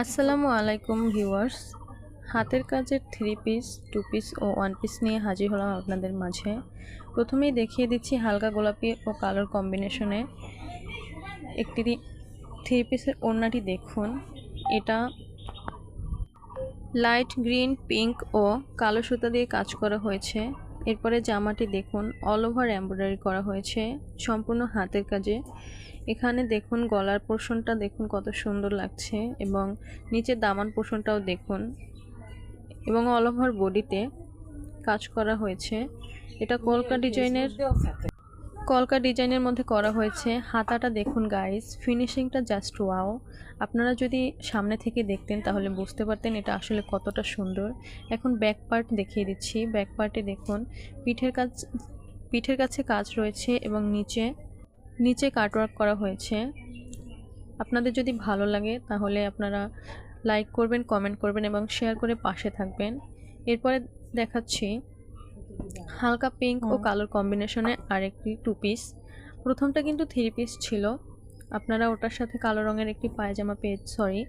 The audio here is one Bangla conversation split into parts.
আসসালামু আলাইকুম ভিউয়ার্স। হাতের কাজের থ্রি পিস টু পিস ও ওয়ান পিস নিয়ে হাজির হলাম আপনাদের মাঝে। প্রথমেই দেখিয়ে দিচ্ছি হালকা গোলাপি ও কালোর কম্বিনেশনে একটি থ্রি পিসের ওড়নাটি দেখুন। এটা লাইট গ্রিন পিঙ্ক ও কালো সুতা দিয়ে কাজ করা হয়েছে। এরপরে জামাটি দেখুন অল ওভার এমব্রয়ডারি করা হয়েছে সম্পূর্ণ হাতের কাজে এখানে দেখুন গলার পোর্শনটা দেখুন কত সুন্দর লাগছে এবং নিচে দামান পোর্শনটাও দেখুন এবং অল ওভার বডিতে কাজ করা হয়েছে এটা কলকা ডিজাইনের কলকা ডিজাইনের মধ্যে করা হয়েছে। হাতাটা দেখুন গাইস ফিনিশিংটা জাস্ট ওয়াও আপনারা যদি সামনে থেকে দেখতেন, তাহলে বুঝতে পারতেন এটা আসলে কতটা সুন্দর। এখন ব্যাক পার্ট দেখিয়ে দিচ্ছি। ব্যাক পার্টে দেখুন, পিঠের কাজ, পিঠের কাছে কাজ রয়েছে এবং নিচে নিচে কাটওয়ার্ক করা হয়েছে। আপনাদের যদি ভালো লাগে, তাহলে আপনারা লাইক করবেন কমেন্ট করবেন এবং শেয়ার করে পাশে থাকবেন। এরপরে দেখাচ্ছি হালকা পিঙ্ক ও কালোর কম্বিনেশনে আরেকটি টু পিস প্রথমটা কিন্তু থ্রি পিস ছিল। আপনারা ওটার সাথে কালো রঙের একটি পায়জামা পেয়ে সরি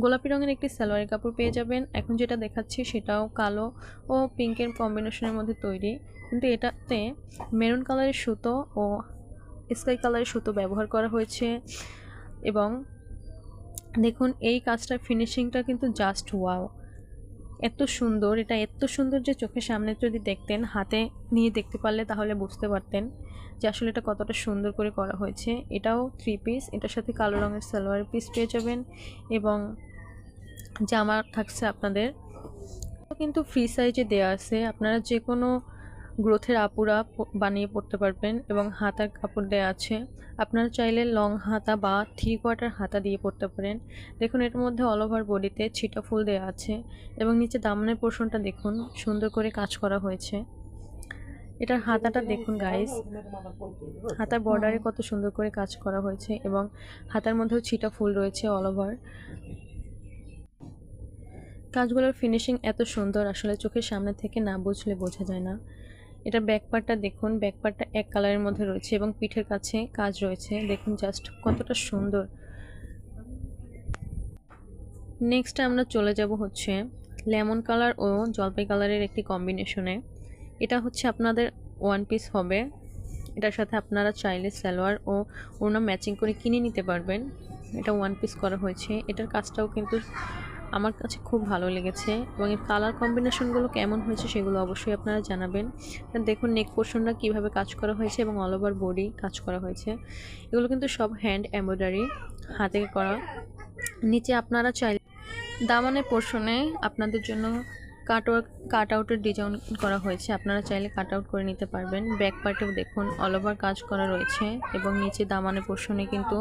গোলাপি রঙের একটি সালোয়ারের কাপড় পেয়ে যাবেন। এখন যেটা দেখাচ্ছি সেটাও কালো ও পিঙ্কের কম্বিনেশনের মধ্যে তৈরি। কিন্তু এটাতে মেরুন কালারের সুতো ও স্কাই কালারের সুতো ব্যবহার করা হয়েছে। এবং দেখুন এই কাজটার ফিনিশিংটা কিন্তু জাস্ট ওয়াও এত সুন্দর, এটা এত সুন্দর যে চোখের সামনে যদি দেখতেন, হাতে নিয়ে দেখতে পারলে তাহলে বুঝতে পারতেন যে আসলে এটা কতটা সুন্দর করে করা হয়েছে। এটাও থ্রি পিস এটার সাথে কালো রঙের সালোয়ার পিস পেয়ে যাবেন এবং জামা থাকছে আপনাদের। কিন্তু ফ্রি সাইজে দেওয়া আছে। আপনারা যে কোনো গ্রোথের আপুরা বানিয়ে পড়তে পারবেন এবং হাতার কাপড় দেওয়া আছে। আপনারা চাইলে লং হাতা বা থ্রি কোয়ার্টার হাতা দিয়ে পড়তে পারেন। দেখুন এর মধ্যে অল ওভার বডিতে ছিটা ফুল দেওয়া আছে এবং নিচে দামনের পোর্শনটা দেখুন সুন্দর করে কাজ করা হয়েছে। এটার হাতাটা দেখুন গাইস হাতার বর্ডারে কত সুন্দর করে কাজ করা হয়েছে এবং হাতার মধ্যেও ছিটা ফুল রয়েছে অল ওভার কাজগুলোর ফিনিশিং এত সুন্দর আসলে চোখের সামনে থেকে না বুঝলে বোঝা যায় না। এটা ব্যাক পার্টটা দেখুন ব্যাক পার্টটা এক কালারের মধ্যে রয়েছে এবং পিঠের কাছে কাজ রয়েছে। দেখুন জাস্ট কতটা সুন্দর। নেক্সট আমরা চলে যাব হচ্ছে লেমন কালার ও জলপাই কালারের একটি কম্বিনেশনে এটা হচ্ছে আপনাদের ওয়ান পিস হবে। এটার সাথে আপনারা চাইলে সালোয়ার ও ওড়না ম্যাচিং করে কিনে নিতে পারবেন। এটা ওয়ান পিস করা হয়েছে। এটার কাজটাও কিন্তু আমার কাছে খুব ভালো লেগেছে এবং এর কালার কম্বিনেশনগুলো কেমন হয়েছে সেগুলো অবশ্যই আপনারা জানাবেন। দেখুন নেক পোর্শনটা কীভাবে কাজ করা হয়েছে এবং অল ওভার বডি কাজ করা হয়েছে। এগুলো কিন্তু সব হ্যান্ড এমব্রয়ডারি হাতে করা। নিচে আপনারা চাইলে দামানের পোর্শনে আপনাদের জন্য কাট কাট আউটের ডিজাইন করা হয়েছে। আপনারা চাইলে কাট আউট করে নিতে পারবেন। ব্যাক পার্টেও দেখুন অল ওভার কাজ করা রয়েছে এবং নিচে দামানের পোর্শনে কিন্তু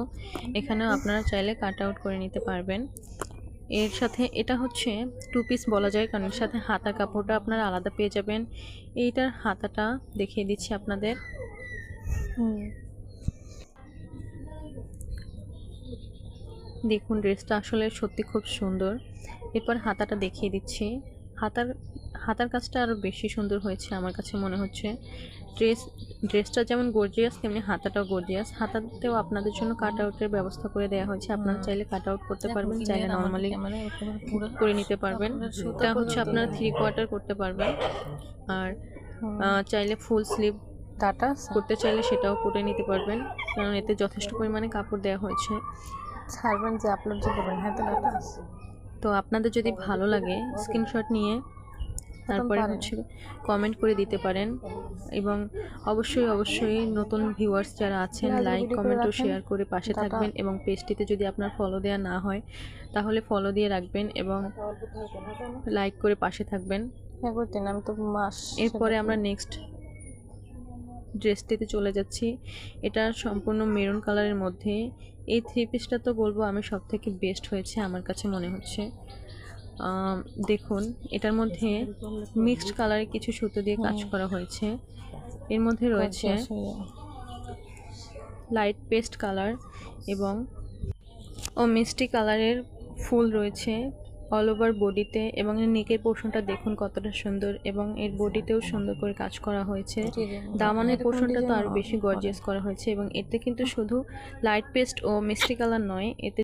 এখানেও আপনারা চাইলে কাট আউট করে নিতে পারবেন। এর সাথে এটা হচ্ছে টু পিস বলা যায়, কারণ এর সাথে হাতা কাপড়টা আপনারা আলাদা পেয়ে যাবেন। এইটার হাতাটা দেখিয়ে দিচ্ছি আপনাদের। দেখুন ড্রেসটা আসলে সত্যি খুব সুন্দর। এরপর হাতাটা দেখিয়ে দিচ্ছি। হাতার হাতার কাজটা আরও বেশি সুন্দর হয়েছে আমার কাছে মনে হচ্ছে। ড্রেস ড্রেসটা যেমন গর্জিয়াস তেমনি হাতাটাও গর্জিয়াস হাতাতেও আপনাদের জন্য কাট আউটের ব্যবস্থা করে দেওয়া হয়েছে। আপনারা চাইলে কাট আউট করতে পারবেন চাইলে নর্মালি করে নিতে পারবেন। এটা হচ্ছে আপনারা থ্রি কোয়ার্টার করতে পারবেন। আর চাইলে ফুল স্লিভ টাটা। করতে চাইলে সেটাও করে নিতে পারবেন। কারণ এতে যথেষ্ট পরিমাণে কাপড় দেওয়া হয়েছে। ছাড়বেন যে আপলোড যে করবেন হ্যাঁ তো তো আপনাদের যদি ভালো লাগে স্ক্রিনশট নিয়ে তারপরে হচ্ছে কমেন্ট করে দিতে পারেন। এবং অবশ্যই অবশ্যই নতুন ভিউয়ার্স যারা আছেন লাইক কমেন্ট ও শেয়ার করে পাশে থাকবেন এবং পেজটিতে যদি আপনার ফলো দেওয়া না হয় তাহলে ফলো দিয়ে রাখবেন এবং লাইক করে পাশে থাকবেন। হ্যাঁ আমি তো মাস এরপরে আমরা নেক্সট ড্রেসটিতে চলে যাচ্ছি। এটা সম্পূর্ণ মেরুন কালারের মধ্যে। এই থ্রি পিসটা তো বলব আমি সব থেকে বেস্ট হয়েছে আমার কাছে মনে হচ্ছে। দেখুন এটার মধ্যে মিক্সড কালারে কিছু সুতো দিয়ে কাজ করা হয়েছে। এর মধ্যে রয়েছে লাইট পেস্ট কালার এবং ও মিষ্টি কালারের ফুল রয়েছে অল ওভার বডিতে এবং এর নেকের পোর্শনটা দেখুন কতটা সুন্দর এবং এর বডিতেও সুন্দর করে কাজ করা হয়েছে। দামানের পোর্শনটা তো আরও বেশি গর্জিয়াস করা হয়েছে এবং এতে কিন্তু শুধু লাইট পেস্ট ও মিষ্টি কালার নয় এতে